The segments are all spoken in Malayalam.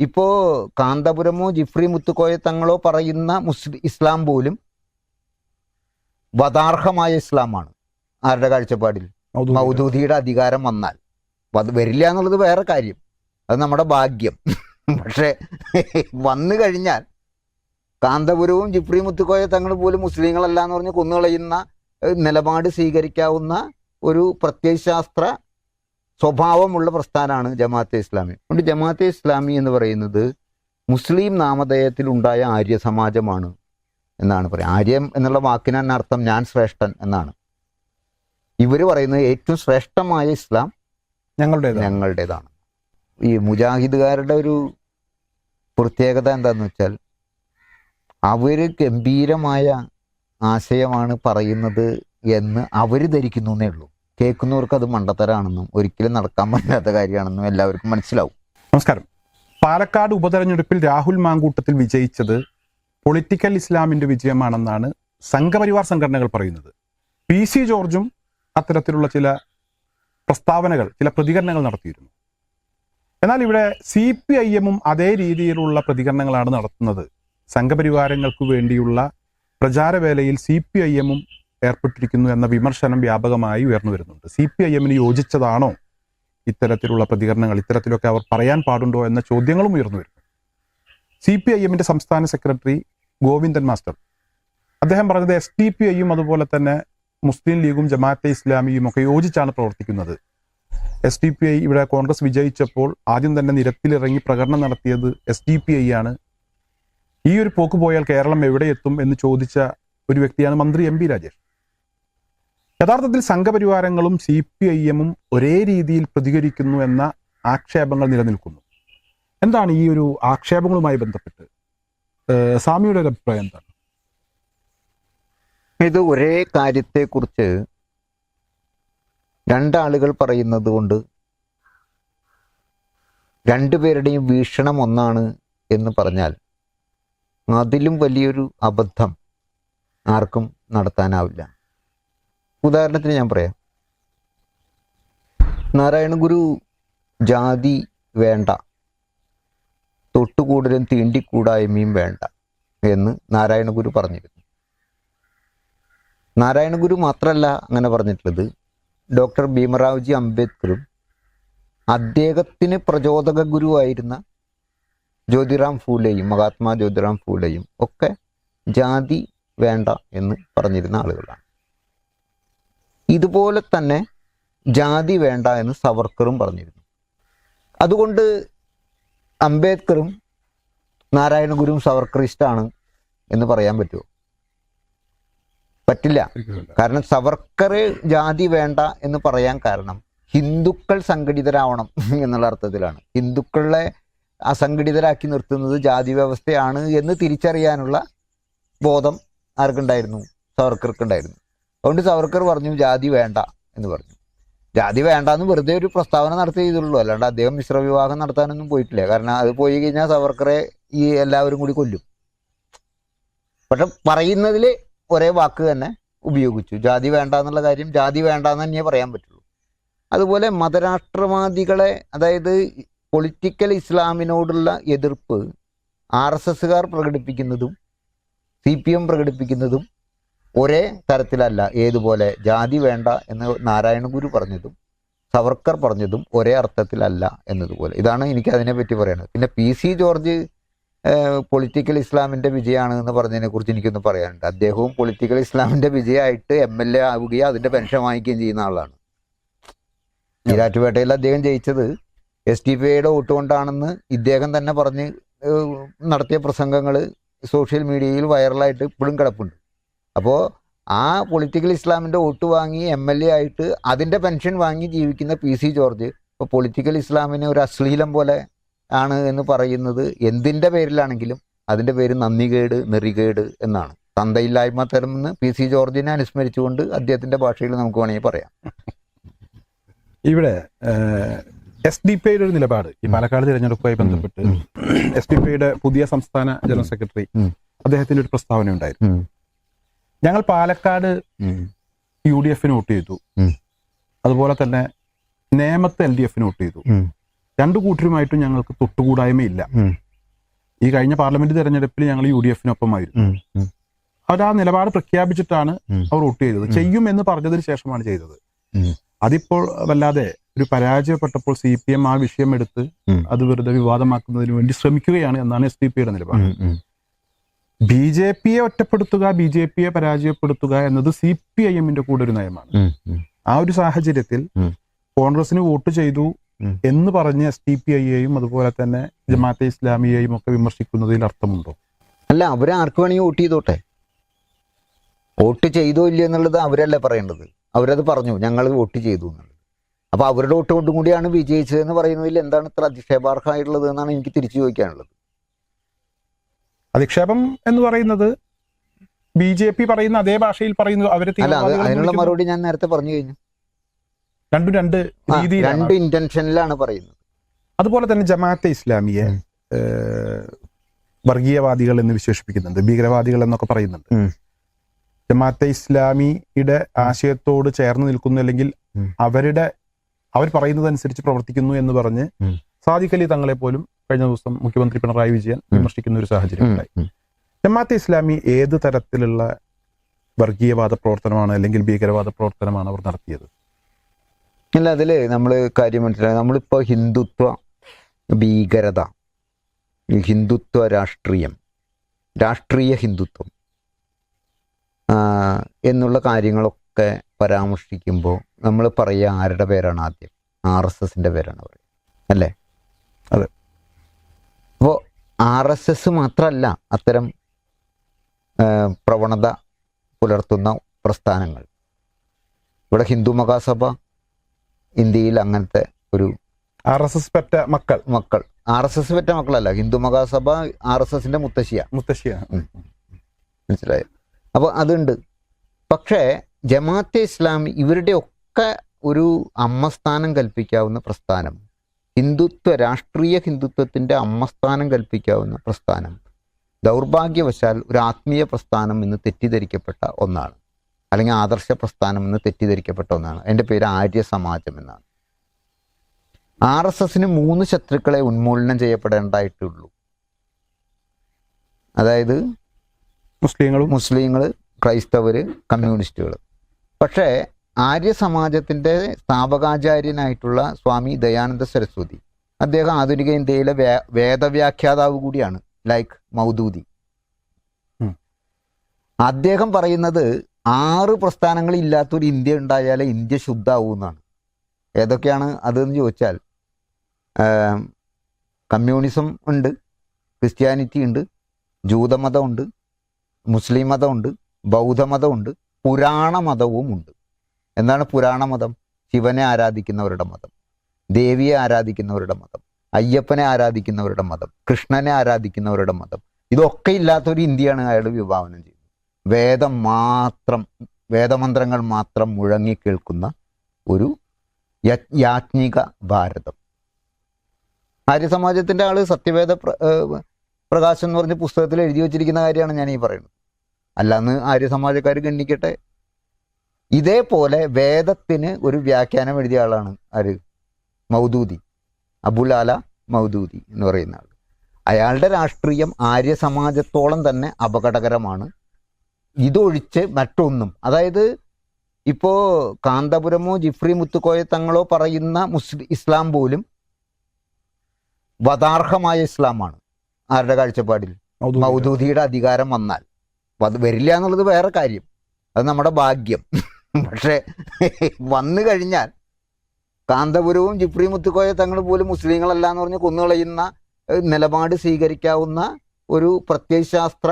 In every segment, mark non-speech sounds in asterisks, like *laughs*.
ഇപ്പോ കാന്തപുരമോ ജിഫ്രി മുത്തുക്കോയ തങ്ങളോ പറയുന്ന മുസ്ലിം ഇസ്ലാം പോലും വധാർഹമായ ഇസ്ലാമാണ്. ആരുടെ കാഴ്ചപ്പാടിൽ? മൗദൂദി. മൗദൂദിയുടെ അധികാരം വന്നാൽ. വരില്ല എന്നുള്ളത് വേറെ കാര്യം. അത് നമ്മുടെ ഭാഗ്യം. *laughs* പക്ഷേ വന്നു കഴിഞ്ഞാൽ കാന്തപുരവും ജിഫ്രി മുത്തുക്കോയ തങ്ങൾ പോലും മുസ്ലിങ്ങളല്ല എന്ന് പറഞ്ഞ് കൊന്നുകളയുന്ന നിലപാട് സ്വീകരിക്കാവുന്ന ഒരു പ്രത്യയശാസ്ത്ര സ്വഭാവമുള്ള പ്രസ്ഥാനമാണ് ജമാഅത്തെ ഇസ്ലാമി. അതുകൊണ്ട് ജമാഅത്തെ ഇസ്ലാമി എന്ന് പറയുന്നത് മുസ്ലിം നാമധേയത്തിൽ ഉണ്ടായ ആര്യ സമാജമാണ് എന്നാണ് പറയുക. ആര്യം എന്നുള്ള വാക്കിന് തന്നെ അർത്ഥം ഞാൻ ശ്രേഷ്ഠൻ എന്നാണ്. ഇവർ പറയുന്നത് ഏറ്റവും ശ്രേഷ്ഠമായ ഇസ്ലാം ഞങ്ങളുടെ ഞങ്ങളുടേതാണ്. ഈ മുജാഹിദുകാരുടെ ഒരു പ്രത്യേകത എന്താന്ന് വെച്ചാൽ അവർ ഗംഭീരമായ ആശയമാണ് പറയുന്നത് എന്ന് അവർ ധരിക്കുന്നു എന്നേ ഉള്ളൂ. കേൾക്കുന്നവർക്ക് അത് മണ്ടത്തരാണെന്നും ഒരിക്കലും നടക്കാൻ പറ്റാത്ത കാര്യമാണെന്നും എല്ലാവർക്കും മനസ്സിലാവും. നമസ്കാരം. പാലക്കാട് ഉപതെരഞ്ഞെടുപ്പിൽ രാഹുൽ മാങ്കൂട്ടത്തിൽ വിജയിച്ചത് പൊളിറ്റിക്കൽ ഇസ്ലാമിന്റെ വിജയമാണെന്നാണ് സംഘപരിവാർ സംഘടനകൾ പറയുന്നത്. പി സി ജോർജും അത്തരത്തിലുള്ള ചില പ്രസ്താവനകൾ ചില പ്രതികരണങ്ങൾ നടത്തിയിരുന്നു. എന്നാൽ ഇവിടെ സി പി ഐ എമ്മും അതേ രീതിയിലുള്ള പ്രതികരണങ്ങളാണ് നടത്തുന്നത്. സംഘപരിവാരങ്ങൾക്ക് വേണ്ടിയുള്ള പ്രചാരവേലയിൽ സി പി ഐ എമ്മും ഏർപ്പെട്ടിരിക്കുന്നു എന്ന വിമർശനം വ്യാപകമായി ഉയർന്നു വരുന്നുണ്ട്. സി പി ഐ എമ്മിന് യോജിച്ചതാണോ ഇത്തരത്തിലുള്ള പ്രതികരണങ്ങൾ? ഇത്തരത്തിലൊക്കെ അവർ പറയാൻ പാടുണ്ടോ എന്ന ചോദ്യങ്ങളും ഉയർന്നു വരുന്നു. സി പി ഐ എമ്മിന്റെ സംസ്ഥാന സെക്രട്ടറി ഗോവിന്ദൻ മാസ്റ്റർ അദ്ദേഹം പറഞ്ഞത് എസ് ഡി പി ഐയും അതുപോലെ തന്നെ മുസ്ലിം ലീഗും ജമാഅത്തെ ഇസ്ലാമിയും ഒക്കെ യോജിച്ചാണ് പ്രവർത്തിക്കുന്നത്. എസ് ഡി പി ഐ ഇവിടെ കോൺഗ്രസ് വിജയിച്ചപ്പോൾ ആദ്യം തന്നെ നിരത്തിലിറങ്ങി പ്രകടനം നടത്തിയത് എസ് ഡി പി ഐ ആണ്. ഈ ഒരു പോക്ക് പോയാൽ കേരളം എവിടെ എത്തും എന്ന് ചോദിച്ച ഒരു വ്യക്തിയാണ് മന്ത്രി എം പി രാജേഷ്. യഥാർത്ഥത്തിൽ സംഘപരിവാരങ്ങളും സി പി ഐ എമ്മും ഒരേ രീതിയിൽ പ്രതികരിക്കുന്നു എന്ന ആക്ഷേപങ്ങൾ നിലനിൽക്കുന്നു. എന്താണ് ഈ ഒരു ആക്ഷേപങ്ങളുമായി ബന്ധപ്പെട്ട്? സ്വാമിയുടെ ഒരു അഭിപ്രായം എന്താണ്? ഇത് ഒരേ കാര്യത്തെക്കുറിച്ച് രണ്ടാളുകൾ പറയുന്നത് കൊണ്ട് രണ്ടുപേരുടെയും വീക്ഷണം ഒന്നാണ് എന്ന് പറഞ്ഞാൽ അതിലും വലിയൊരു അബദ്ധം ആർക്കും നടത്താനാവില്ല. ഉദാഹരണത്തിന് ഞാൻ പറയാം. നാരായണ ഗുരു ജാതി വേണ്ട. തൊട്ടുകൂടലും തീണ്ടിക്കൂടായ്മയും വേണ്ട എന്ന് നാരായണ ഗുരു പറഞ്ഞിരുന്നു. നാരായണ ഗുരു മാത്രമല്ല അങ്ങനെ പറഞ്ഞിട്ടുള്ളത്. ഡോക്ടർ ഭീമറാവുജി അംബേദ്കറും അദ്ദേഹത്തിന് പ്രചോദക ഗുരുവായിരുന്ന ജ്യോതിറാം ഫൂലെയും മഹാത്മാ ജ്യോതിറാം ഫൂലെയും ഒക്കെ ജാതി വേണ്ട എന്ന് പറഞ്ഞിരുന്ന ആളുകളാണ്. ഇതുപോലെ തന്നെ ജാതി വേണ്ട എന്ന് സവർക്കറും പറഞ്ഞിരുന്നു. അതുകൊണ്ട് അംബേദ്കറും നാരായണ ഗുരുവും സവർക്കറിസ്റ്റാണ് എന്ന് പറയാൻ പറ്റുമോ? പറ്റില്ല. കാരണം സവർക്കർ ജാതി വേണ്ട എന്ന് പറയാൻ കാരണം ഹിന്ദുക്കൾ സംഘടിതരാവണം എന്നുള്ള അർത്ഥത്തിലാണ്. ഹിന്ദുക്കളെ അസംഘടിതരാക്കി നിർത്തുന്നത് ജാതി വ്യവസ്ഥയാണ് എന്ന് തിരിച്ചറിയാനുള്ള ബോധം ആർക്കുണ്ടായിരുന്നു? സവർക്കർക്ക് ഉണ്ടായിരുന്നു അതുകൊണ്ട് സവർക്കർ പറഞ്ഞു ജാതി വേണ്ട എന്ന് പറഞ്ഞു. ജാതി വേണ്ട എന്ന് വെറുതെ ഒരു പ്രസ്താവന നടത്തി ചെയ്തുള്ളൂ അല്ലാണ്ട് അദ്ദേഹം മിശ്ര വിവാഹം നടത്താനൊന്നും പോയിട്ടില്ല. കാരണം അത് പോയി കഴിഞ്ഞാൽ സവർക്കറെ ഈ എല്ലാവരും കൂടി കൊല്ലും. പക്ഷെ പറയുന്നതിൽ ഒരേ വാക്ക് തന്നെ ഉപയോഗിച്ചു. ജാതി വേണ്ട എന്നുള്ള കാര്യം ജാതി വേണ്ട എന്ന് തന്നെയേ പറയാൻ പറ്റുള്ളൂ. അതുപോലെ മതരാഷ്ട്രവാദികളെ അതായത് പൊളിറ്റിക്കൽ ഇസ്ലാമിനോടുള്ള എതിർപ്പ് ആർ എസ് എസ്സുകാർ പ്രകടിപ്പിക്കുന്നതും സി പി എം പ്രകടിപ്പിക്കുന്നതും ഒരേ തരത്തിലല്ല ഏതുപോലെ ജാതി വേണ്ട എന്ന് നാരായണ ഗുരു പറഞ്ഞതും സവർക്കർ പറഞ്ഞതും ഒരേ അർത്ഥത്തിലല്ല എന്നതുപോലെ. ഇതാണ് എനിക്ക് അതിനെപ്പറ്റി പറയുന്നത് പിന്നെ പി സി ജോർജ് പൊളിറ്റിക്കൽ ഇസ്ലാമിന്റെ വിജയമാണ് എന്ന് പറഞ്ഞതിനെ കുറിച്ച് എനിക്കൊന്ന് പറയാനുണ്ട്. അദ്ദേഹവും പൊളിറ്റിക്കൽ ഇസ്ലാമിന്റെ വിജയമായിട്ട് എം എൽ എ ആവുകയും അതിന്റെ പെൻഷൻ വാങ്ങിക്കുകയും ചെയ്യുന്ന ആളാണ്. ഈരാറ്റുപേട്ടയിൽ അദ്ദേഹം ജയിച്ചത് എസ് ടി പി ഐയുടെ വോട്ട് കൊണ്ടാണെന്ന് ഇദ്ദേഹം തന്നെ പറഞ്ഞ് നടത്തിയ പ്രസംഗങ്ങൾ സോഷ്യൽ മീഡിയയിൽ വൈറലായിട്ട് ഇപ്പോഴും കിടപ്പുണ്ട്. അപ്പോൾ ആ പൊളിറ്റിക്കൽ ഇസ്ലാമിന്റെ വോട്ട് വാങ്ങി എം എൽ എ ആയിട്ട് അതിന്റെ പെൻഷൻ വാങ്ങി ജീവിക്കുന്ന പി സി ജോർജ് ഇപ്പോൾ പൊളിറ്റിക്കൽ ഇസ്ലാമിനെ ഒരു അശ്ലീലം പോലെ ആണ് എന്ന് പറയുന്നത് എന്തിന്റെ പേരിലാണെങ്കിലും അതിന്റെ പേര് നന്ദികേട് നെറികേട് എന്നാണ്. തന്തയില്ലായ്മ തരുമെന്ന് പി സി ജോർജിനെ അനുസ്മരിച്ചുകൊണ്ട് അദ്ദേഹത്തിന്റെ ഭാഷയിൽ നമുക്ക് വേണമെങ്കിൽ പറയാം. ഇവിടെ എസ് ഡി പി ഐയുടെ ഒരു നിലപാട്. ഈ പാലക്കാട് തിരഞ്ഞെടുപ്പുമായി ബന്ധപ്പെട്ട്. എസ് ഡി പി ഐയുടെ പുതിയ സംസ്ഥാന ജനറൽ സെക്രട്ടറി. അദ്ദേഹത്തിന്റെ ഒരു പ്രസ്താവന ഉണ്ടായിരുന്നു. ഞങ്ങൾ പാലക്കാട് യു ഡി എഫിന് വോട്ട് ചെയ്തു. അതുപോലെ തന്നെ നേമത്ത് എൽ ഡി എഫിന് വോട്ട് ചെയ്തു. രണ്ടു കൂട്ടരുമായിട്ടും ഞങ്ങൾക്ക് തൊട്ടുകൂടായ്മയില്ല ഇല്ല. ഈ കഴിഞ്ഞ പാർലമെന്റ് തെരഞ്ഞെടുപ്പിൽ ഞങ്ങൾ യു ഡി എഫിനൊപ്പമായിരുന്നു അവർ ആ നിലപാട് പ്രഖ്യാപിച്ചിട്ടാണ് അവർ വോട്ട് ചെയ്തത്. ചെയ്യും എന്ന് പറഞ്ഞതിന് ശേഷമാണ് ചെയ്തത്. അതിപ്പോൾ വല്ലാതെ ഒരു പരാജയപ്പെട്ടപ്പോൾ സി പി എം ആ വിഷയം എടുത്ത്. അത് വെറുതെ വിവാദമാക്കുന്നതിന് വേണ്ടി ശ്രമിക്കുകയാണ് എന്നാണ് എസ് ഡി പിയുടെ നിലപാട്. ബി ജെ പിയെ ഒറ്റപ്പെടുത്തുക ബി ജെ പിയെ പരാജയപ്പെടുത്തുക എന്നത് സി പി ഐ എമ്മിന്റെ കൂടെ ഒരു നയമാണ്. ആ ഒരു സാഹചര്യത്തിൽ. കോൺഗ്രസിന് വോട്ട് ചെയ്തു എന്ന് പറഞ്ഞ് എസ് ഡി പി ഐയെയും അതുപോലെ തന്നെ ജമാഅത്തെ ഇസ്ലാമിയെയും ഒക്കെ വിമർശിക്കുന്നതിൽ അർത്ഥമുണ്ടോ? അല്ല അവരെ ആർക്ക് വേണമെങ്കിൽ വോട്ട് ചെയ്തോട്ടെ. വോട്ട് ചെയ്തോ ഇല്ല എന്നുള്ളത് അവരല്ലേ പറയേണ്ടത്. അവരത് പറഞ്ഞു ഞങ്ങൾ വോട്ട് ചെയ്തു എന്നുള്ളത്. അപ്പൊ അവരുടെ വോട്ട് കൊണ്ടും കൂടിയാണ് വിജയിച്ചത് എന്ന് പറയുന്നതിൽ എന്താണ് ഇത്ര അധിക്ഷേപാർഹമായിട്ടുള്ളത് എന്നാണ് എനിക്ക് തിരിച്ചു ചോദിക്കാനുള്ളത്. അധിക്ഷേപം എന്ന് പറയുന്നത് ബി ജെ പി പറയുന്ന അതേ ഭാഷയിൽ പറയുന്നു അവരെ അതിനുള്ള മറുപടി ഞാൻ നേരത്തെ പറഞ്ഞു കഴിഞ്ഞു. രണ്ടും രണ്ട് രണ്ട് ഇന്റൻഷനിലാണ് പറയുന്നത്. അതുപോലെ തന്നെ ജമാഅത്തെ ഇസ്ലാമിയെ വർഗീയവാദികൾ എന്ന് വിശേഷിപ്പിക്കുന്നുണ്ട് ഭീകരവാദികൾ എന്നൊക്കെ പറയുന്നുണ്ട്. ജമാഅത്തെ ഇസ്ലാമിയുടെ ആശയത്തോട് ചേർന്ന് നിൽക്കുന്നു അല്ലെങ്കിൽ അവരുടെ അവർ പറയുന്നതനുസരിച്ച് പ്രവർത്തിക്കുന്നു എന്ന് പറഞ്ഞ്. സാദിഖ് അലി തങ്ങളെ പോലും കഴിഞ്ഞ ദിവസം മുഖ്യമന്ത്രി പിണറായി വിജയൻ വിമർശിക്കുന്ന ഒരു സാഹചര്യം ഉണ്ടായി. ജമാഅത്തെ ഇസ്ലാമി ഏത് തരത്തിലുള്ള വർഗീയവാദ പ്രവർത്തനമാണ് അല്ലെങ്കിൽ ഭീകരവാദ പ്രവർത്തനമാണ് അവർ നടത്തിയത്? അല്ല അതിൽ നമ്മൾ കാര്യം മനസ്സിലായി. നമ്മളിപ്പോൾ ഹിന്ദുത്വ ഭീകരത ഹിന്ദുത്വ രാഷ്ട്രീയം രാഷ്ട്രീയ ഹിന്ദുത്വം എന്നുള്ള കാര്യങ്ങളൊക്കെ പരാമർശിക്കുമ്പോൾ നമ്മൾ പറയുക ആരുടെ പേരാണ് ആദ്യം? ആർ എസ് എസിന്റെ പേരാണ് പറയുക. അല്ലേ? അതെ. അപ്പോൾ ആർ എസ് എസ് മാത്രമല്ല അത്തരം പ്രവണത പുലർത്തുന്ന പ്രസ്ഥാനങ്ങൾ. ഇവിടെ ഹിന്ദു മഹാസഭ ഇന്ത്യയിൽ അങ്ങനത്തെ ഒരു ആർ എസ് എസ് പെറ്റ മക്കൾ. മക്കൾ. ആർ എസ് എസ് പെറ്റ മക്കളല്ല ഹിന്ദു മഹാസഭ ആർ എസ് എസിന്റെ മുത്തശ്ശിയാണ് മുത്തശ്ശിയാണ് മനസ്സിലായോ? അപ്പോൾ അതുണ്ട്. പക്ഷേ ജമാഅത്തെ ഇസ്ലാമി ഇവരുടെ ഒക്കെ ഒരു അമ്മസ്ഥാനം കൽപ്പിക്കാവുന്ന പ്രസ്ഥാനം ഹിന്ദുത്വ രാഷ്ട്രീയ ഹിന്ദുത്വത്തിന്റെ അമ്മസ്ഥാനം കൽപ്പിക്കാവുന്ന പ്രസ്ഥാനം ദൗർഭാഗ്യവശാൽ ഒരു ആത്മീയ പ്രസ്ഥാനം എന്ന് തെറ്റിദ്ധരിക്കപ്പെട്ട ഒന്നാണ്. അല്ലെങ്കിൽ ആദർശ പ്രസ്ഥാനം എന്ന് തെറ്റിദ്ധരിക്കപ്പെട്ട ഒന്നാണ്. എന്റെ പേര് ആര്യ സമാജം എന്നാണ്. ആർ എസ് എസിന് മൂന്ന് ശത്രുക്കളെ ഉന്മൂലനം ചെയ്യപ്പെടേണ്ടതായിട്ടുള്ളൂ. അതായത് മുസ്ലിങ്ങൾ മുസ്ലിങ്ങൾ ക്രൈസ്തവര് കമ്മ്യൂണിസ്റ്റുകൾ പക്ഷേ ആര്യ സമാജത്തിന്റെ സ്ഥാപകാചാര്യനായിട്ടുള്ള സ്വാമി ദയാനന്ദ സരസ്വതി. അദ്ദേഹം ആധുനിക ഇന്ത്യയിലെ വേ- വേദവ്യാഖ്യാതാവ് കൂടിയാണ് ലൈക്ക് മൗദൂദി. അദ്ദേഹം പറയുന്നത് ആറ് പ്രസ്ഥാനങ്ങൾ ഇല്ലാത്തൊരു ഇന്ത്യ ഉണ്ടായാലേ ഇന്ത്യ ശുദ്ധാവൂ എന്നാണ്. ഏതൊക്കെയാണ് അതെന്ന് ചോദിച്ചാൽ കമ്മ്യൂണിസം ഉണ്ട് ക്രിസ്ത്യാനിറ്റി ഉണ്ട് ജൂതമതമുണ്ട് മുസ്ലിം മതമുണ്ട് ബൗദ്ധമതമുണ്ട് പുരാണ മതവും ഉണ്ട് എന്താണ് പുരാണ മതം. ശിവനെ ആരാധിക്കുന്നവരുടെ മതം. ദേവിയെ ആരാധിക്കുന്നവരുടെ മതം. അയ്യപ്പനെ ആരാധിക്കുന്നവരുടെ മതം. കൃഷ്ണനെ ആരാധിക്കുന്നവരുടെ മതം. ഇതൊക്കെ ഇല്ലാത്തൊരു ഇന്ത്യയാണ് അയാൾ വിഭാവനം ചെയ്യുന്നത് വേദം മാത്രം വേദമന്ത്രങ്ങൾ മാത്രം മുഴങ്ങി കേൾക്കുന്ന ഒരു യാജ്ഞിക ഭാരതം. ആര്യസമാജത്തിന്റെ ആൾ സത്യവേദ പ്ര- പ്രകാശം എന്ന് പറഞ്ഞ പുസ്തകത്തിൽ എഴുതി വച്ചിരിക്കുന്ന കാര്യമാണ് ഞാൻ ഈ പറയുന്നത്. അല്ലാന്ന് ആര്യസമാജക്കാർ ഗണ്ണിക്കട്ടെ ഇതേപോലെ വേദത്തിന് ഒരു വ്യാഖ്യാനം എഴുതിയ ആളാണ് ആര്? മൗദൂദി. അബുലാല മൗദൂദി എന്ന് പറയുന്ന ആൾ അയാളുടെ രാഷ്ട്രീയം ആര്യ സമാജത്തോളം തന്നെ അപകടകരമാണ്. ഇതൊഴിച്ച് മറ്റൊന്നും. അതായത് ഇപ്പോ കാന്തപുരമോ ജിഫ്രി മുത്തുക്കോയ തങ്ങളോ പറയുന്ന മുസ്ലിം ഇസ്ലാം പോലും വതാർഹമായ ഇസ്ലാമാണ് ആരുടെ കാഴ്ചപ്പാടിൽ? മൗദൂദിയുടെ. അധികാരം വന്നാൽ. അത് വരില്ല എന്നുള്ളത് വേറെ കാര്യം. അത് നമ്മുടെ ഭാഗ്യം. പക്ഷേ വന്നു കഴിഞ്ഞാൽ കാന്തപുരവും ജിപ്രി മുത്തുക്കോയ തങ്ങൾ പോലും മുസ്ലിങ്ങളല്ല എന്ന് പറഞ്ഞ് കൊന്നുകളയുന്ന നിലപാട് സ്വീകരിക്കാവുന്ന ഒരു പ്രത്യയശാസ്ത്ര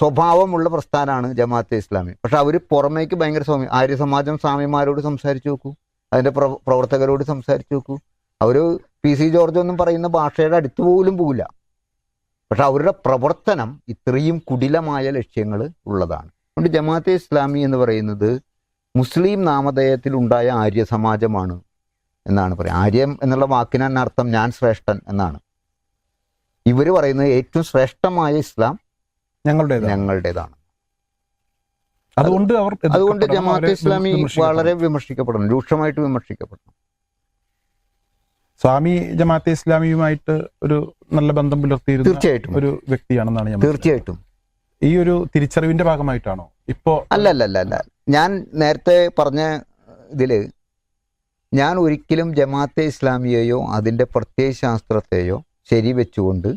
സ്വഭാവമുള്ള പ്രസ്ഥാനമാണ് ജമാഅത്തെ ഇസ്ലാമി. പക്ഷെ അവർ പുറമേക്ക് ഭയങ്കര സ്വാമി ആര്യ സമാജം സ്വാമിമാരോട് സംസാരിച്ചു നോക്കൂ. അതിന്റെ പ്രവ പ്രവർത്തകരോട് സംസാരിച്ചു നോക്കൂ. അവർ പി സി ജോർജ് ഒന്നും പറയുന്ന ഭാഷയുടെ അടുത്ത് പോലും പോകില്ല പക്ഷെ അവരുടെ പ്രവർത്തനം ഇത്രയും കുടിലമായ ലക്ഷ്യങ്ങൾ ഉള്ളതാണ്. അതുകൊണ്ട് ജമാഅത്തെ ഇസ്ലാമി എന്ന് പറയുന്നത് മുസ്ലിം നാമധേയത്തിൽ ഉണ്ടായ ആര്യ സമാജമാണ് എന്നാണ് പറയുക. ആര്യം എന്നുള്ള വാക്കിന് അർത്ഥം ഞാൻ ശ്രേഷ്ഠൻ എന്നാണ്. ഇവർ പറയുന്നത് ഏറ്റവും ശ്രേഷ്ഠമായ ഇസ്ലാം ഞങ്ങളുടെ ഞങ്ങളുടേതാണ്. അതുകൊണ്ട് അവർ അതുകൊണ്ട് ജമാഅത്ത് ഇസ്ലാമി വളരെ വിമർശിക്കപ്പെടണം രൂക്ഷമായിട്ട് വിമർശിക്കപ്പെടണം. സ്വാമി ജമാഅത്തെ ഇസ്ലാമിയുമായിട്ട് ഒരു നല്ല ബന്ധം പുലർത്തിയിരുന്ന തീർച്ചയായിട്ടും. ഒരു വ്യക്തിയാണെന്നാണ് ഞാൻ തീർച്ചയായിട്ടും. ഈ ഒരു തിരിച്ചറിവിന്റെ ഭാഗമായിട്ടാണോ? ഇപ്പോ അല്ല അല്ല അല്ല അല്ല. ഞാൻ നേരത്തെ പറഞ്ഞ ഇതിൽ ഞാൻ ഒരിക്കലും ജമാഅത്തെ ഇസ്ലാമിയെയോ അതിന്റെ പ്രത്യയശാസ്ത്രത്തെയോ ശരി വെച്ചുകൊണ്ട്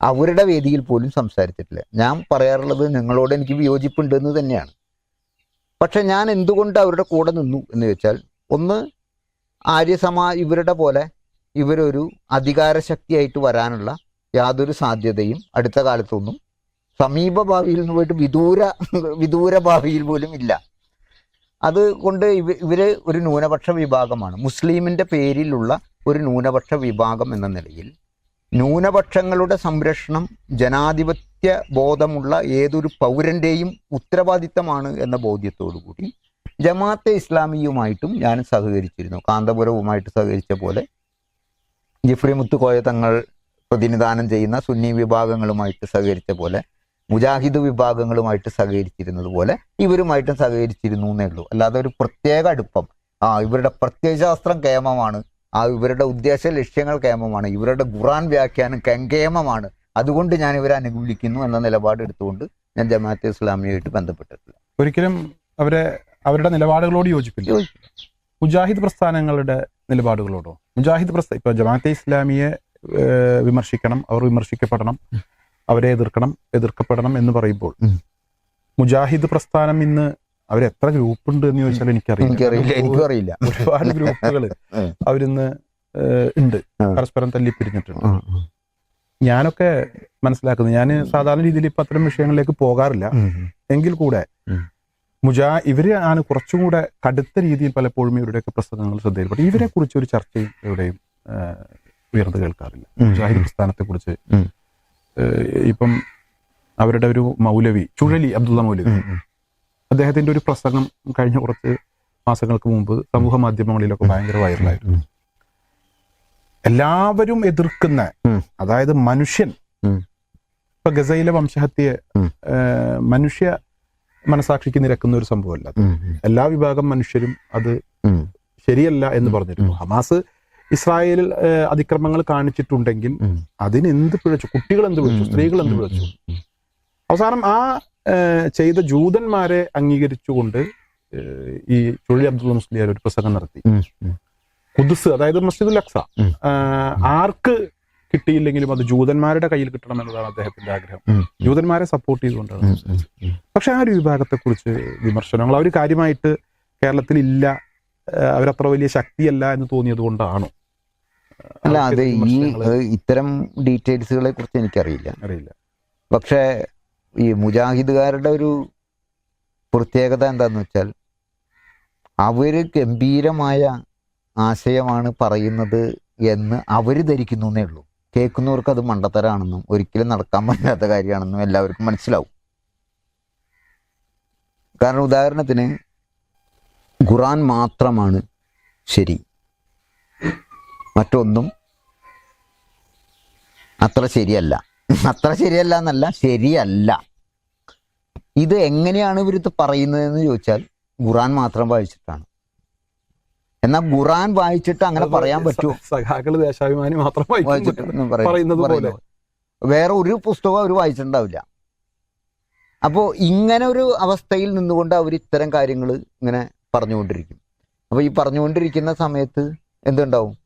അവരുടെ വേദിയിൽ പോലും സംസാരിച്ചിട്ടില്ല. ഞാൻ പറയാറുള്ളത് നിങ്ങളോട് എനിക്ക് വിയോജിപ്പുണ്ട് എന്ന് തന്നെയാണ്. പക്ഷെ ഞാൻ എന്തുകൊണ്ട് അവരുടെ കൂടെ നിന്നു എന്ന് വെച്ചാൽ ഒന്ന് ആര്യസമാ ഇവരുടെ പോലെ ഇവരൊരു അധികാരശക്തിയായിട്ട് വരാനുള്ള യാതൊരു സാധ്യതയും അടുത്ത കാലത്തൊന്നും സമീപ ഭാവിയിൽ നിന്ന് പോയിട്ട് വിദൂര വിദൂര ഭാവിയിൽ പോലും ഇല്ല. അതുകൊണ്ട് ഇവ ഇവർ ഒരു ന്യൂനപക്ഷ വിഭാഗമാണ്. മുസ്ലിമിന്റെ പേരിലുള്ള ഒരു ന്യൂനപക്ഷ വിഭാഗം എന്ന നിലയിൽ ന്യൂനപക്ഷങ്ങളുടെ സംരക്ഷണം ജനാധിപത്യ ബോധമുള്ള ഏതൊരു പൗരന്റെയും ഉത്തരവാദിത്തമാണ് എന്ന ബോധ്യത്തോടു കൂടി ജമാഅത്തെ ഇസ്ലാമിയുമായിട്ടും ഞാൻ സഹകരിച്ചിരുന്നു. കാന്തപുരവുമായിട്ട് സഹകരിച്ച പോലെ ജിഫ്രി മുത്തുകോയ തങ്ങൾ പ്രതിനിധാനം ചെയ്യുന്ന സുന്നി വിഭാഗങ്ങളുമായിട്ട് സഹകരിച്ച പോലെ മുജാഹിദ് വിഭാഗങ്ങളുമായിട്ട് സഹകരിച്ചിരുന്നത് പോലെ ഇവരുമായിട്ടും സഹകരിച്ചിരുന്നു എന്നേ ഉള്ളൂ. അല്ലാതെ ഒരു പ്രത്യേക അടുപ്പം. ആ ഇവരുടെ പ്രത്യയശാസ്ത്രം കേമമാണ്. ആ ഇവരുടെ ഉദ്ദേശ ലക്ഷ്യങ്ങൾ കേമമാണ്. ഇവരുടെ ഖുറാൻ വ്യാഖ്യാനം കങ്കേമമാണ്. അതുകൊണ്ട് ഞാൻ ഇവരെ അനുകൂലിക്കുന്നു എന്ന നിലപാട് എടുത്തുകൊണ്ട് ഞാൻ ജമാഅത്തെ ഇസ്ലാമിയായിട്ട് ബന്ധപ്പെട്ടിട്ടില്ല. ഒരിക്കലും അവരെ അവരുടെ നിലപാടുകളോട് യോജിപ്പില്ല. യോജിപ്പില്ല. മുജാഹിദ് പ്രസ്ഥാനങ്ങളുടെ നിലപാടുകളോടോ? മുജാഹിദ് പ്രസ്ഥാന ഇപ്പൊ ജമാഅത്തെ ഇസ്ലാമിയെ വിമർശിക്കണം അവർ വിമർശിക്കപ്പെടണം. അവരെ എതിർക്കണം എതിർക്കപ്പെടണം എന്ന് പറയുമ്പോൾ മുജാഹിദ് പ്രസ്ഥാനം ഇന്ന് അവരെത്ര ഗ്രൂപ്പ് ഉണ്ട് എന്ന് ചോദിച്ചാൽ എനിക്കറിയില്ല. എനിക്കറിയില്ല അറിയില്ല. ഒരുപാട് ഗ്രൂപ്പുകൾ. *laughs* അവരിന്ന് ഉണ്ട്. പരസ്പരം തല്ലിപ്പിരിഞ്ഞിട്ടുണ്ട്. ഞാനൊക്കെ മനസ്സിലാക്കുന്നത് ഞാൻ സാധാരണ രീതിയിൽ ഇപ്പൊ അത്തരം വിഷയങ്ങളിലേക്ക് പോകാറില്ല. എങ്കിൽ കൂടെ മുജാ ഇവർ ആണ് കുറച്ചും കൂടെ കടുത്ത രീതിയിൽ പലപ്പോഴും ഇവരുടെയൊക്കെ പ്രസംഗങ്ങൾ ശ്രദ്ധയിൽപ്പെട്ടു ഇവരെ കുറിച്ച് ഒരു ചർച്ചയും എവിടെയും ഉയർന്നു കേൾക്കാറില്ല. മുജാഹിദ് പ്രസ്ഥാനത്തെ കുറിച്ച്. ഇപ്പം അവരുടെ ഒരു മൗലവി ചുഴലി അബ്ദുള്ള മൗലവി. അദ്ദേഹത്തിന്റെ ഒരു പ്രസംഗം കഴിഞ്ഞ കുറച്ച് മാസങ്ങൾക്ക് മുമ്പ് സമൂഹ മാധ്യമങ്ങളിലൊക്കെ ഭയങ്കര വൈറലായിരുന്നു എല്ലാവരും എതിർക്കുന്ന അതായത് മനുഷ്യൻ. ഇപ്പൊ ഗസയിലെ വംശഹത്യയെ മനുഷ്യ മനസാക്ഷിക്ക് നിരക്കുന്ന ഒരു സംഭവമല്ല. എല്ലാ വിഭാഗം മനുഷ്യരും അത് ശരിയല്ല എന്ന് പറഞ്ഞിരുന്നു. ഹമാസ് ഇസ്രായേലിൽ അതിക്രമങ്ങൾ കാണിച്ചിട്ടുണ്ടെങ്കിൽ അതിന് എന്ത് പിഴച്ചു? കുട്ടികൾ എന്ത് പിഴച്ചു? സ്ത്രീകൾ എന്ത് പിഴച്ചു? അവസാനം ആ ചെയ്ത ജൂതന്മാരെ അംഗീകരിച്ചുകൊണ്ട് ഈ ചുഴി അബ്ദുള്ള മുസ്ലിയാർ ഒരു പ്രസംഗം നടത്തി. കുദുസ് അതായത് മസ്ജിദുൽ അക്സ ആർക്ക് കിട്ടിയില്ലെങ്കിലും അത് ജൂതന്മാരുടെ കയ്യിൽ കിട്ടണം എന്നതാണ് അദ്ദേഹത്തിന്റെ ആഗ്രഹം. ജൂതന്മാരെ സപ്പോർട്ട് ചെയ്തുകൊണ്ടാണ്. പക്ഷെ ആ ഒരു വിഭാഗത്തെ കുറിച്ച് വിമർശനങ്ങൾ അവർ കാര്യമായിട്ട് കേരളത്തിൽ ഇല്ല അവരത്ര വലിയ ശക്തിയല്ല എന്ന് തോന്നിയത് കൊണ്ടാണോ? അല്ല അത് ഈ ഇത്തരം ഡീറ്റെയിൽസുകളെ കുറിച്ച് എനിക്കറിയില്ല. അറിയില്ല. പക്ഷേ ഈ മുജാഹിദുകാരുടെ ഒരു പ്രത്യേകത എന്താന്ന് വെച്ചാൽ അവർ ഗംഭീരമായ ആശയമാണ് പറയുന്നത് എന്ന് അവർ ധരിക്കുന്നു എന്നേ ഉള്ളൂ. കേൾക്കുന്നവർക്ക് അത് മണ്ടത്തരാണെന്നും ഒരിക്കലും നടക്കാൻ പറ്റാത്ത കാര്യമാണെന്നും എല്ലാവർക്കും മനസ്സിലാവും. കാരണം ഉദാഹരണത്തിന് ഖുറാൻ മാത്രമാണ് ശരി. മറ്റൊന്നും അത്ര ശരിയല്ല. *laughs* അത്ര ശരിയല്ല എന്നല്ല ശരിയല്ല. ഇത് എങ്ങനെയാണ് ഇവരിത് പറയുന്നതെന്ന് ചോദിച്ചാൽ ഖുറാൻ മാത്രം വായിച്ചിട്ടാണ്. എന്നാൽ ഖുറാൻ വായിച്ചിട്ട് അങ്ങനെ പറയാൻ പറ്റുമോ സഖാക്കൾ ദേശാഭിമാനി മാത്രം പോലെ. പറയുന്നത് വേറെ ഒരു പുസ്തകം അവർ വായിച്ചിട്ടുണ്ടാവില്ല. അപ്പോൾ ഇങ്ങനെ ഒരു അവസ്ഥയിൽ നിന്നുകൊണ്ട് അവർ ഇത്തരം കാര്യങ്ങൾ ഇങ്ങനെ പറഞ്ഞുകൊണ്ടിരിക്കും. അപ്പോൾ ഈ പറഞ്ഞുകൊണ്ടിരിക്കുന്ന സമയത്ത് എന്തുണ്ടാവും?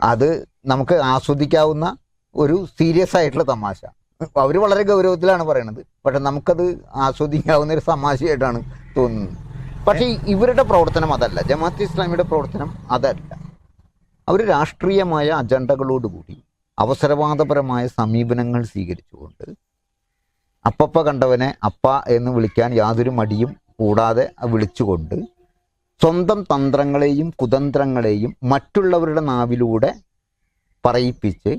അത് നമുക്ക് ആസ്വദിക്കാവുന്ന ഒരു സീരിയസ് ആയിട്ടുള്ള തമാശ. അവർ വളരെ ഗൗരവത്തിലാണ് പറയണത്. പക്ഷെ നമുക്കത് ആസ്വദിക്കാവുന്ന ഒരു തമാശയായിട്ടാണ് തോന്നുന്നത്. പക്ഷേ ഇവരുടെ പ്രവർത്തനം അതല്ല. ജമാഅത്ത് ഇസ്ലാമിയുടെ പ്രവർത്തനം അതല്ല. അവർ രാഷ്ട്രീയമായ അജണ്ടകളോടുകൂടി അവസരവാദപരമായ സമീപനങ്ങൾ സ്വീകരിച്ചുകൊണ്ട് അപ്പപ്പ കണ്ടവനെ അപ്പ എന്ന് വിളിക്കാൻ യാതൊരു മടിയും കൂടാതെ വിളിച്ചുകൊണ്ട് സ്വന്തം തന്ത്രങ്ങളെയും കുതന്ത്രങ്ങളെയും മറ്റുള്ളവരുടെ നാവിലൂടെ പറയിപ്പിച്ച്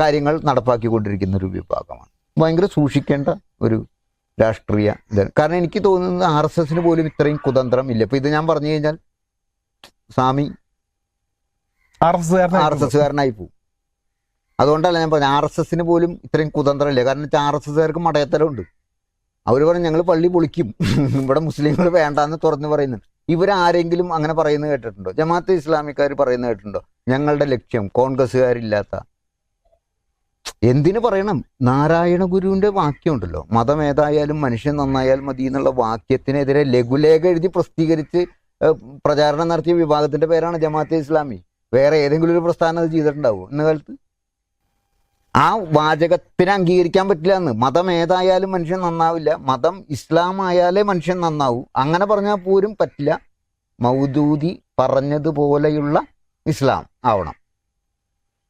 കാര്യങ്ങൾ നടപ്പാക്കിക്കൊണ്ടിരിക്കുന്ന ഒരു വിഭാഗമാണ്. ഭയങ്കര സൂക്ഷിക്കേണ്ട ഒരു രാഷ്ട്രീയ ഇതാണ്. കാരണം എനിക്ക് തോന്നുന്നത് ആർ എസ് എസിന് പോലും ഇത്രയും കുതന്ത്രം ഇല്ല. ഇപ്പൊ ഇത് ഞാൻ പറഞ്ഞു കഴിഞ്ഞാൽ സ്വാമി ആർ എസ് എസ്സുകാരനായി പോകും. അതുകൊണ്ടല്ല ഞാൻ പറഞ്ഞു ആർ എസ് എസിന് പോലും ഇത്രയും കുതന്ത്രം ഇല്ല. കാരണം വെച്ചാൽ ആർ എസ് എസ്സുകാർക്ക് മടയത്തരമുണ്ട് അവർ പറഞ്ഞു ഞങ്ങൾ പള്ളി പൊളിക്കും. ഇവിടെ മുസ്ലിങ്ങൾ വേണ്ടാന്ന് തുറന്നു പറയുന്നുണ്ട് ഇവരാരെങ്കിലും അങ്ങനെ പറയുന്നത് കേട്ടിട്ടുണ്ടോ? ജമാഅത്ത് ഇസ്ലാമിക്കാർ പറയുന്നത് കേട്ടിട്ടുണ്ടോ? ഞങ്ങളുടെ ലക്ഷ്യം കോൺഗ്രസ്സുകാരില്ലാത്ത. എന്തിനു പറയണം? നാരായണ ഗുരുവിന്റെ വാക്യമുണ്ടല്ലോ. മതം ഏതായാലും മനുഷ്യൻ നന്നായാൽ മതി എന്നുള്ള വാക്യത്തിനെതിരെ ലഘുലേഖ എഴുതി പ്രസിദ്ധീകരിച്ച് പ്രചാരണം നടത്തിയ വിഭാഗത്തിന്റെ പേരാണ് ജമാഅത്തെ ഇസ്ലാമി. വേറെ ഏതെങ്കിലും ഒരു പ്രസ്ഥാനം അത് ചെയ്തിട്ടുണ്ടാവും ഇന്ന കാലത്ത്? ആ വാചകത്തിന് അംഗീകരിക്കാൻ പറ്റില്ല എന്ന്. മതം ഏതായാലും മനുഷ്യൻ നന്നാവില്ല. മതം ഇസ്ലാം ആയാലേ മനുഷ്യൻ നന്നാവൂ. അങ്ങനെ പറഞ്ഞാൽ പോലും പറ്റില്ല. മൗദൂദി പറഞ്ഞതുപോലെയുള്ള ഇസ്ലാം ആവണം.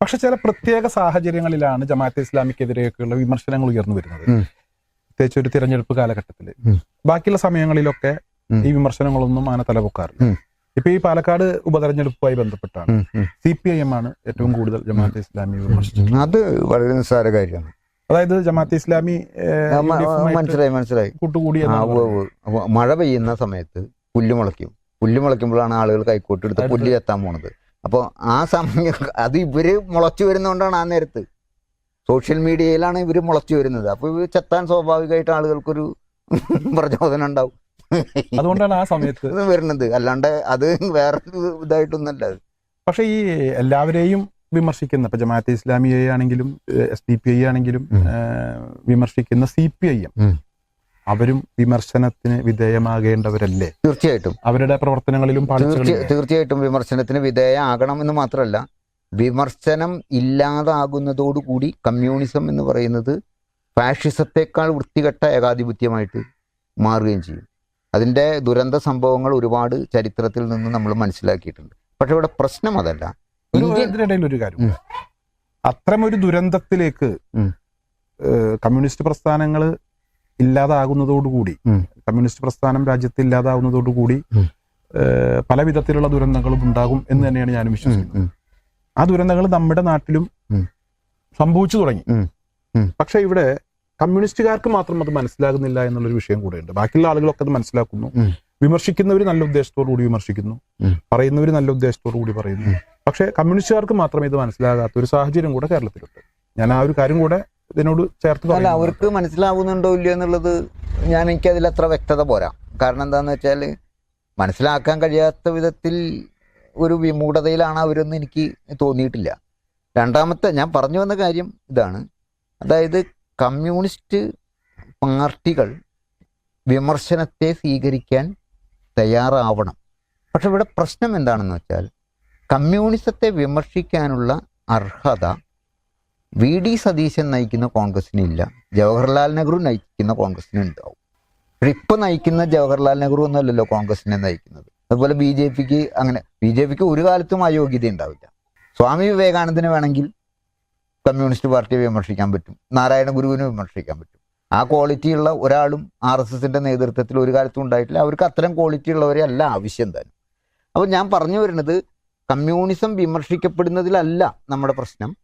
പക്ഷെ ചില പ്രത്യേക സാഹചര്യങ്ങളിലാണ് ജമാഅത്തെ ഇസ്ലാമിക്കെതിരെയൊക്കെയുള്ള വിമർശനങ്ങൾ ഉയർന്നു വരുന്നത്. പ്രത്യേകിച്ച് ഒരു തിരഞ്ഞെടുപ്പ് കാലഘട്ടത്തിൽ ബാക്കിയുള്ള സമയങ്ങളിലൊക്കെ ഈ വിമർശനങ്ങളൊന്നും അങ്ങനെ തലപൊക്കാറില്ല. ഇപ്പൊ ഈ പാലക്കാട് ഉപതെരഞ്ഞെടുപ്പുമായി ബന്ധപ്പെട്ടാണ്. സി പി ഐ എം ആണ് ഏറ്റവും കൂടുതൽ ജമാഅത്തെ ഇസ്ലാമി വിമർശിച്ചത്. അത് വളരെ നിസ്സാര കാര്യമാണ്. അതായത് ജമാഅത്തെ ഇസ്ലാമി മനസ്സിലായി മനസ്സിലായി. കൂട്ടുകൂടി ആ, എന്നാണ് ഉവ്വ്. ഉവ്വ്. അപ്പൊ മഴ പെയ്യുന്ന സമയത്ത് പുല്ല് മുളയ്ക്കും. പുല്ല് മുളയ്ക്കുമ്പോഴാണ് ആളുകൾ കൈക്കോട്ട് എടുത്ത് പുല്ല് ചെത്താൻ പോണത്. അപ്പോൾ ആ സമയം അത് ഇവർ മുളച്ചു വരുന്നതുകൊണ്ടാണ് ആ നേരത്ത്. സോഷ്യൽ മീഡിയയിലാണ് ഇവർ മുളച്ചു വരുന്നത്. അപ്പോൾ ഇവർ ചെത്താൻ സ്വാഭാവികമായിട്ട് ആളുകൾക്കൊരു *laughs* പ്രചോദനം ഉണ്ടാവും. *laughs* അതുകൊണ്ടാണ് ആ സമയത്ത് വരുന്നത്. അല്ലാണ്ട് അത് വേറെ ഇതായിട്ടൊന്നല്ല പക്ഷേ ഈ എല്ലാവരെയും വിമർശിക്കുന്ന ഇപ്പൊ ജമാഅത്തെ ഇസ്ലാമിയെ ആണെങ്കിലും എസ് ഡി പി ഐ ആണെങ്കിലും വിമർശിക്കുന്ന സി പി ഐ എം അവരും വിമർശനത്തിന് വിധേയമാകേണ്ടവരല്ലേ? തീർച്ചയായിട്ടും. അവരുടെ പ്രവർത്തനങ്ങളിലും തീർച്ച തീർച്ചയായിട്ടും വിമർശനത്തിന് വിധേയമാകണം എന്ന് മാത്രമല്ല വിമർശനം ഇല്ലാതാകുന്നതോടുകൂടി കമ്മ്യൂണിസം എന്ന് പറയുന്നത് ഫാഷിസത്തെക്കാൾ വൃത്തികെട്ട ഏകാധിപത്യമായിട്ട് മാറുകയും ചെയ്യും. അതിന്റെ ദുരന്ത സംഭവങ്ങൾ ഒരുപാട് ചരിത്രത്തിൽ നിന്ന് നമ്മൾ മനസ്സിലാക്കിയിട്ടുണ്ട്. പക്ഷെ ഇവിടെ പ്രശ്നം അതല്ല. ഇതിനിടയിൽ ഒരു കാര്യം. അത്രമൊരു അത്തരമൊരു ദുരന്തത്തിലേക്ക് കമ്മ്യൂണിസ്റ്റ് പ്രസ്ഥാനങ്ങൾ ഇല്ലാതാകുന്നതോടുകൂടി. കമ്മ്യൂണിസ്റ്റ് പ്രസ്ഥാനം രാജ്യത്ത് ഇല്ലാതാകുന്നതോടുകൂടി പല വിധത്തിലുള്ള ദുരന്തങ്ങളും ഉണ്ടാകും എന്ന് തന്നെയാണ് ഞാൻ വിശ്വസിക്കുന്നത്. ആ ദുരന്തങ്ങൾ നമ്മുടെ നാട്ടിലും സംഭവിച്ചു തുടങ്ങി. പക്ഷെ ഇവിടെ കമ്മ്യൂണിസ്റ്റുകാർക്ക് മാത്രം അത് മനസ്സിലാകുന്നില്ല എന്നുള്ളൊരു വിഷയം കൂടെയുണ്ട്. ബാക്കിയുള്ള ആളുകളൊക്കെ അത് മനസ്സിലാക്കുന്നു. വിമർശിക്കുന്നവർ നല്ല ഉദ്ദേശത്തോടു കൂടി വിമർശിക്കുന്നു. പറയുന്നവർ നല്ല ഉദ്ദേശത്തോടു കൂടി പറയുന്നു. പക്ഷേ കമ്മ്യൂണിസ്റ്റുകാർക്ക് മാത്രമേ ഇത് മനസ്സിലാകാത്ത ഒരു സാഹചര്യം കൂടെ കേരളത്തിലുണ്ട്. ഞാൻ ആ ഒരു കാര്യം കൂടെ ഇതിനോട് ചേർത്ത് അല്ല. അവർക്ക് മനസ്സിലാവുന്നുണ്ടോ ഇല്ലയോ എന്നുള്ളത് ഞാൻ എനിക്ക് അതിൽ അത്ര വ്യക്തത പോരാ. കാരണം എന്താന്ന് വെച്ചാൽ മനസ്സിലാക്കാൻ കഴിയാത്ത വിധത്തിൽ ഒരു വിമൂഢതയിലാണ് അവരൊന്നും എനിക്ക് തോന്നിയിട്ടില്ല. രണ്ടാമത്തെ ഞാൻ പറഞ്ഞു വന്ന കാര്യം ഇതാണ്. അതായത് കമ്മ്യൂണിസ്റ്റ് പാർട്ടികൾ വിമർശനത്തെ സ്വീകരിക്കാൻ തയ്യാറാവണം. പക്ഷെ ഇവിടെ പ്രശ്നം എന്താണെന്ന് വെച്ചാൽ കമ്മ്യൂണിസത്തെ വിമർശിക്കാനുള്ള അർഹത വി ഡി സതീശൻ നയിക്കുന്ന കോൺഗ്രസിനില്ല ജവഹർലാൽ നെഹ്റു നയിക്കുന്ന കോൺഗ്രസിന് ഉണ്ടാവും ഇപ്പൊ നയിക്കുന്ന ജവഹർലാൽ നെഹ്റു ഒന്നുമല്ലല്ലോ കോൺഗ്രസിനെ നയിക്കുന്നത്. അതുപോലെ ബി ജെ പിക്ക് അങ്ങനെ ബി ജെ പിക്ക് ഒരു കാലത്തും അയോഗ്യത ഉണ്ടാവില്ല. സ്വാമി വിവേകാനന്ദന് വേണമെങ്കിൽ കമ്മ്യൂണിസ്റ്റ് പാർട്ടിയെ വിമർശിക്കാൻ പറ്റും. നാരായണ ഗുരുവിനെ വിമർശിക്കാൻ പറ്റും. ആ ക്വാളിറ്റി ഉള്ള ഒരാളും ആർ എസ് എസിന്റെ നേതൃത്വത്തിൽ ഒരു കാലത്തും ഉണ്ടായിട്ടില്ല. അവർക്ക് അത്തരം ക്വാളിറ്റി ഉള്ളവരെ അല്ല ആവശ്യം തന്നെ അപ്പോൾ ഞാൻ പറഞ്ഞു വരുന്നത് കമ്മ്യൂണിസം വിമർശിക്കപ്പെടുന്നതിലല്ല നമ്മുടെ പ്രശ്നം.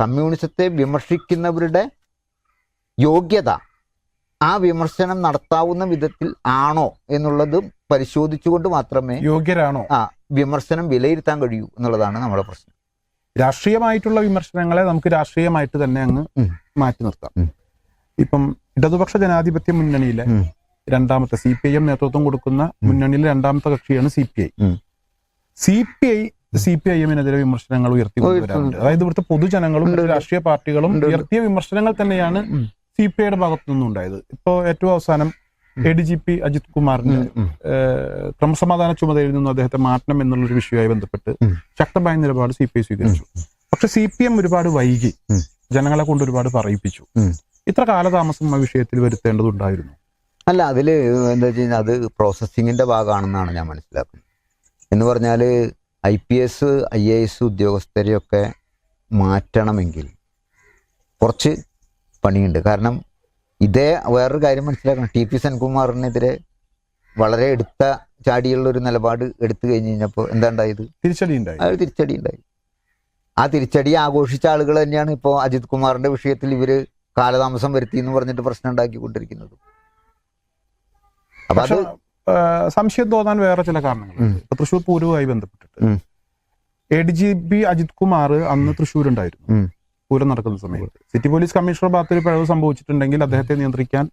കമ്മ്യൂണിസത്തെ വിമർശിക്കുന്നവരുടെ യോഗ്യത ആ വിമർശനം നടത്താവുന്ന വിധത്തിൽ ആണോ എന്നുള്ളത് പരിശോധിച്ചുകൊണ്ട് മാത്രമേ യോഗ്യരാണോ? ആ വിമർശനം വിലയിരുത്താൻ കഴിയൂ എന്നുള്ളതാണ് നമ്മുടെ പ്രശ്നം. രാഷ്ട്രീയമായിട്ടുള്ള വിമർശനങ്ങളെ നമുക്ക് രാഷ്ട്രീയമായിട്ട് തന്നെ അങ്ങ് മാറ്റി നിർത്താം. ഇപ്പം ഇടതുപക്ഷ ജനാധിപത്യ മുന്നണിയിലെ രണ്ടാമത്തെ സി പി ഐ എം നേതൃത്വം കൊടുക്കുന്ന മുന്നണിയിലെ രണ്ടാമത്തെ കക്ഷിയാണ് C P I. C P I C P I എമ്മിനെതിരെ വിമർശനങ്ങൾ ഉയർത്തി കൊണ്ടുവരാറുണ്ട് അതായത് ഇവിടുത്തെ പൊതുജനങ്ങളും രാഷ്ട്രീയ പാർട്ടികളും. ഉയർത്തിയ വിമർശനങ്ങൾ തന്നെയാണ് സി പി ഐയുടെ ഭാഗത്തു നിന്നും ഉണ്ടായത് ഇപ്പോ ഏറ്റവും അവസാനം A D G P Ajith കുമാറിന്റെ ക്രമസമാധാന ചുമതലയിൽ നിന്നും അദ്ദേഹത്തെ മാറ്റണം എന്നുള്ളൊരു വിഷയവുമായി ബന്ധപ്പെട്ട്. ശക്തമായ നിലപാട് സി പി ഐ സ്വീകരിച്ചു. പക്ഷെ സി പി എം ഒരുപാട് വൈകി. ജനങ്ങളെ കൊണ്ട് ഒരുപാട് പറയിപ്പിച്ചു. ഇത്ര കാലതാമസം ആ വിഷയത്തിൽ വരുത്തേണ്ടതുണ്ടായിരുന്നു? അല്ല അതിൽ എന്താ വെച്ച് കഴിഞ്ഞാൽ അത് പ്രോസസ്സിങ്ങിന്റെ ഭാഗമാണെന്നാണ് ഞാൻ മനസ്സിലാക്കുന്നത്. എന്ന് പറഞ്ഞാൽ I P S I A S ഉദ്യോഗസ്ഥരെയൊക്കെ മാറ്റണമെങ്കിൽ കുറച്ച് പണിയുണ്ട്. കാരണം ഇതേ വേറൊരു കാര്യം മനസ്സിലാക്കണം. ടി പി സെൻകുമാറിനെതിരെ വളരെ എടുത്ത ചാടിയുള്ള ഒരു നിലപാട് എടുത്തു കഴിഞ്ഞ് കഴിഞ്ഞപ്പോൾ എന്താ ഉണ്ടായത് തിരിച്ചടി ഉണ്ടായി തിരിച്ചടി ഉണ്ടായി ആ തിരിച്ചടി ആഘോഷിച്ച ആളുകൾ തന്നെയാണ് ഇപ്പോൾ അജിത് കുമാറിന്റെ വിഷയത്തിൽ ഇവർ കാലതാമസം വരുത്തി എന്ന് പറഞ്ഞിട്ട് പ്രശ്നം ഉണ്ടാക്കിക്കൊണ്ടിരിക്കുന്നത്. അപ്പൊ അത് സംശയം തോന്നാൻ വേറെ ചില കാരണങ്ങൾ. ഇപ്പൊ തൃശ്ശൂർ പൂരവുമായി ബന്ധപ്പെട്ടിട്ട്. A D G P Ajith Kumar അന്ന് ഉം. പൂരം നടക്കുന്ന സമയത്ത് സിറ്റി പോലീസ് കമ്മീഷണർ ഭാഗത്ത് ഒരു പിഴവ് സംഭവിച്ചിട്ടുണ്ടെങ്കിൽ അദ്ദേഹത്തെ നിയന്ത്രിക്കാൻ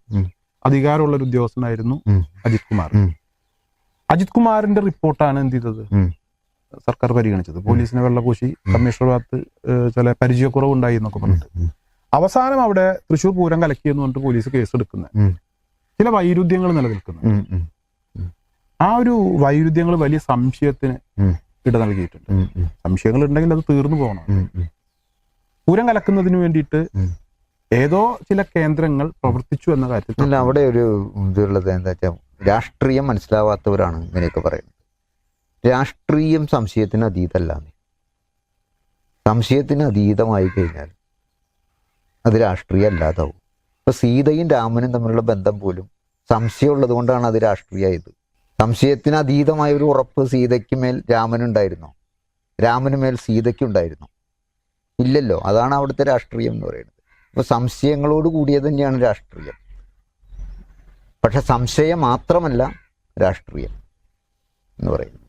അധികാരമുള്ള ഒരു ഉദ്യോഗസ്ഥനായിരുന്നു. അജിത് കുമാർ. അജിത് കുമാറിന്റെ റിപ്പോർട്ടാണ് എന്ത് ചെയ്തത്. സർക്കാർ പരിഗണിച്ചത്. പോലീസിനെ വെള്ളപൂശി കമ്മീഷണർ ഭാഗത്ത് ചില പരിചയക്കുറവ് ഉണ്ടായി എന്നൊക്കെ പറഞ്ഞിട്ട് അവസാനം അവിടെ തൃശൂർ പൂരം കലക്കി എന്ന് പറഞ്ഞിട്ട് പോലീസ് കേസ് എടുക്കുന്നത് ചില വൈരുദ്ധ്യങ്ങൾ നിലനിൽക്കുന്നു. ആ ഒരു വൈരുദ്ധ്യങ്ങൾ വലിയ സംശയത്തിന് ഇടനൽകിയിട്ടുണ്ട് ഇട നൽകിയിട്ടുണ്ട്. സംശയങ്ങൾ ഉണ്ടെങ്കിൽ അത് തീർന്നു പോകണം. പൂരം കലക്കുന്നതിന് വേണ്ടിയിട്ട് ഏതോ ചില കേന്ദ്രങ്ങൾ പ്രവർത്തിച്ചു എന്ന കാര്യത്തിൽ അല്ല അവിടെ ഒരു ഇതുള്ളത് എന്താ വെച്ചാൽ രാഷ്ട്രീയം മനസ്സിലാവാത്തവരാണ് ഇങ്ങനെയൊക്കെ പറയുന്നത്. രാഷ്ട്രീയം സംശയത്തിന് അതീതല്ല സംശയത്തിന് അതീതമായി കഴിഞ്ഞാൽ അത് രാഷ്ട്രീയം അല്ലാതാവും. ഇപ്പൊ സീതയും രാമനും തമ്മിലുള്ള ബന്ധം പോലും സംശയമുള്ളത് കൊണ്ടാണ് അത് രാഷ്ട്രീയമായത് സംശയത്തിന് അതീതമായ ഒരു ഉറപ്പ് സീതയ്ക്ക് മേൽ രാമനുണ്ടായിരുന്നോ? രാമനു മേൽ സീതയ്ക്കുണ്ടായിരുന്നോ ഇല്ലല്ലോ. അതാണ് അവിടുത്തെ രാഷ്ട്രീയം എന്ന് പറയുന്നത്. അപ്പൊ സംശയങ്ങളോട് കൂടിയത് തന്നെയാണ് രാഷ്ട്രീയം. പക്ഷെ സംശയം മാത്രമല്ല രാഷ്ട്രീയം എന്ന് പറയുന്നത്.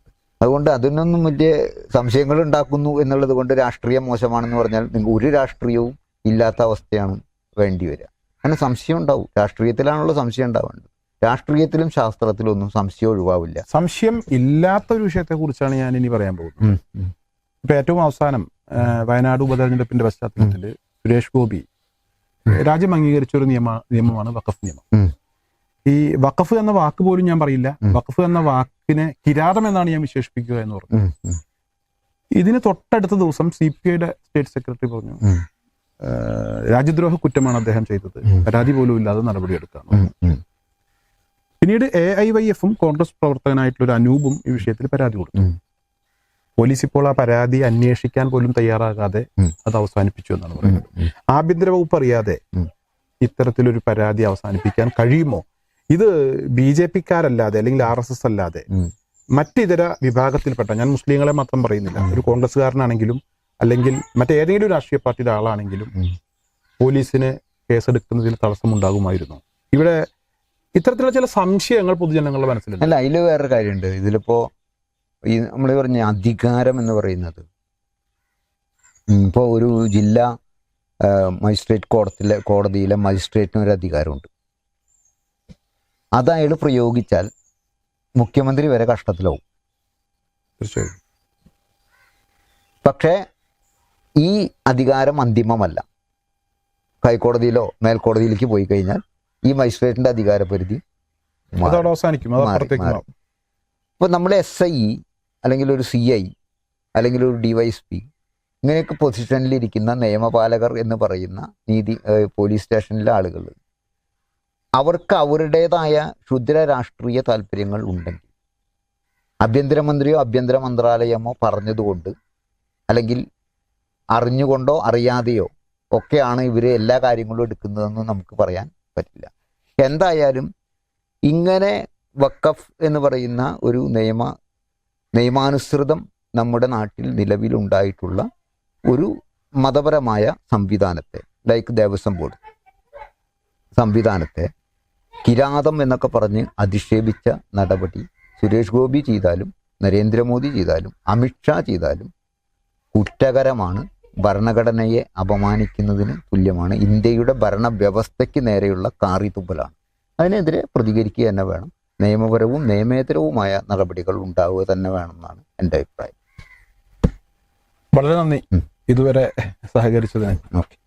അതുകൊണ്ട് അതിനൊന്നും വലിയ സംശയങ്ങൾ ഉണ്ടാക്കുന്നു എന്നുള്ളത് കൊണ്ട് രാഷ്ട്രീയം മോശമാണെന്ന് പറഞ്ഞാൽ നിങ്ങൾ ഒരു രാഷ്ട്രീയവും ഇല്ലാത്ത അവസ്ഥയാണ് വേണ്ടി വരിക. അങ്ങനെ സംശയം ഉണ്ടാവും. രാഷ്ട്രീയത്തിലാണല്ലോ സംശയം ഉണ്ടാവേണ്ടത്. രാഷ്ട്രീയത്തിലും ശാസ്ത്രത്തിലും ഒന്നും സംശയം ഒഴിവാവില്ല. സംശയം ഇല്ലാത്ത ഒരു വിഷയത്തെ കുറിച്ചാണ് ഞാൻ ഇനി പറയാൻ പോകുന്നത് ഇപ്പൊ ഏറ്റവും അവസാനം വയനാട് ഉപതെരഞ്ഞെടുപ്പിന്റെ പശ്ചാത്തലത്തിൽ സുരേഷ് ഗോപി രാജ്യം അംഗീകരിച്ച ഒരു നിയമ നിയമമാണ് വഖഫ് നിയമം. ഈ വഖഫ് എന്ന വാക്ക് പോലും ഞാൻ പറയില്ല. വഖഫ് എന്ന വാക്കിനെ കിരാതം എന്നാണ് ഞാൻ വിശേഷിപ്പിക്കുക എന്ന് പറഞ്ഞു. ഇതിന് തൊട്ടടുത്ത ദിവസം സി പി ഐയുടെ സ്റ്റേറ്റ് സെക്രട്ടറി പറഞ്ഞു രാജ്യദ്രോഹ കുറ്റമാണ് അദ്ദേഹം ചെയ്തത്. പരാതി പോലും ഇല്ലാതെ നടപടി ഉം, ഉം, പിന്നീട് എ ഐ വൈ എഫും കോൺഗ്രസ് പ്രവർത്തകനായിട്ടുള്ള ഒരു അനൂപും ഈ വിഷയത്തിൽ പരാതി കൊടുത്തു. പോലീസ് ഇപ്പോൾ ആ പരാതി അന്വേഷിക്കാൻ പോലും തയ്യാറാകാതെ അത് അവസാനിപ്പിച്ചു എന്നാണ് പറയുന്നത്. ആഭ്യന്തര വകുപ്പ് അറിയാതെ. ഇത്തരത്തിലൊരു പരാതി അവസാനിപ്പിക്കാൻ കഴിയുമോ ഇത് ബി ജെ പിക്കാരല്ലാതെ അല്ലെങ്കിൽ ആർ എസ് എസ് അല്ലാതെ. മറ്റിതര വിഭാഗത്തിൽപ്പെട്ട ഞാൻ മുസ്ലിങ്ങളെ മാത്രം പറയുന്നില്ല ഒരു കോൺഗ്രസ്സുകാരനാണെങ്കിലും അല്ലെങ്കിൽ മറ്റേതെങ്കിലും രാഷ്ട്രീയ പാർട്ടിയുടെ ആളാണെങ്കിലും. പോലീസിന് കേസെടുക്കുന്നതിൽ തടസ്സമുണ്ടാകുമായിരുന്നു ഇവിടെ ഇത്തരത്തിലുള്ള ചില സംശയങ്ങൾ പൊതുജനങ്ങളുടെ മനസ്സിലുണ്ട് അല്ല അതിൽ വേറൊരു കാര്യമുണ്ട് ഇതിലിപ്പോ ഈ നമ്മൾ പറഞ്ഞ അധികാരം എന്ന് പറയുന്നത്. ഇപ്പോൾ ഒരു ജില്ലാ മജിസ്ട്രേറ്റ് കോടതിയിലെ കോടതിയിലെ മജിസ്ട്രേറ്റിന് ഒരു അധികാരമുണ്ട്. അത് അയാൾ പ്രയോഗിച്ചാൽ മുഖ്യമന്ത്രി വരെ കഷ്ടത്തിലാവും. തീർച്ചയായും. പക്ഷേ ഈ അധികാരം അന്തിമമല്ല. ഹൈക്കോടതിയിലോ മേൽക്കോടതിയിലേക്ക് പോയി കഴിഞ്ഞാൽ ഈ മജിസ്ട്രേറ്റിന്റെ അധികാരപരിധി അവസാനിക്കും. മാറും നമ്മൾ എസ് ഐ അല്ലെങ്കിൽ ഒരു സി ഐ അല്ലെങ്കിൽ ഒരു ഡി വൈ എസ് പി ഇങ്ങനെയൊക്കെ പൊസിഷനിലിരിക്കുന്ന നിയമപാലകർ എന്ന് പറയുന്ന നീതി പോലീസ് സ്റ്റേഷനിലെ ആളുകൾ. അവർക്ക് അവരുടേതായ ക്ഷുദ്ര രാഷ്ട്രീയ താല്പര്യങ്ങൾ ഉണ്ടെങ്കിൽ ആഭ്യന്തരമന്ത്രിയോ ആഭ്യന്തര മന്ത്രാലയമോ പറഞ്ഞതുകൊണ്ട് അല്ലെങ്കിൽ അറിഞ്ഞുകൊണ്ടോ അറിയാതെയോ ഒക്കെയാണ് ഇവർ എല്ലാ കാര്യങ്ങളും എടുക്കുന്നതെന്ന് നമുക്ക് പറയാൻ പറ്റില്ല. എന്തായാലും ഇങ്ങനെ വക്കഫ് എന്ന് പറയുന്ന ഒരു നിയമ നിയമാനുസൃതം നമ്മുടെ നാട്ടിൽ നിലവിലുണ്ടായിട്ടുള്ള ഒരു മതപരമായ സംവിധാനത്തെ ലൈക്ക് ദേവസ്വം ബോർഡ് സംവിധാനത്തെ കിരാതം എന്നൊക്കെ പറഞ്ഞ് അധിക്ഷേപിച്ച നടപടി സുരേഷ് ഗോപി ചെയ്താലും നരേന്ദ്രമോദി ചെയ്താലും അമിത്ഷാ ചെയ്താലും കുറ്റകരമാണ്. ഭരണഘടനയെ അപമാനിക്കുന്നതിന് തുല്യമാണ്. ഇന്ത്യയുടെ ഭരണവ്യവസ്ഥയ്ക്ക് നേരെയുള്ള കാറി തുമ്പലാണ് അതിനെതിരെ പ്രതികരിക്കുക തന്നെ വേണം. നിയമപരവും നിയമേതരവുമായ നടപടികൾ ഉണ്ടാവുക തന്നെ വേണമെന്നാണ് എന്റെ അഭിപ്രായം. വളരെ നന്ദി. ഇതുവരെ സഹകരിച്ചതിന്. ഓക്കെ.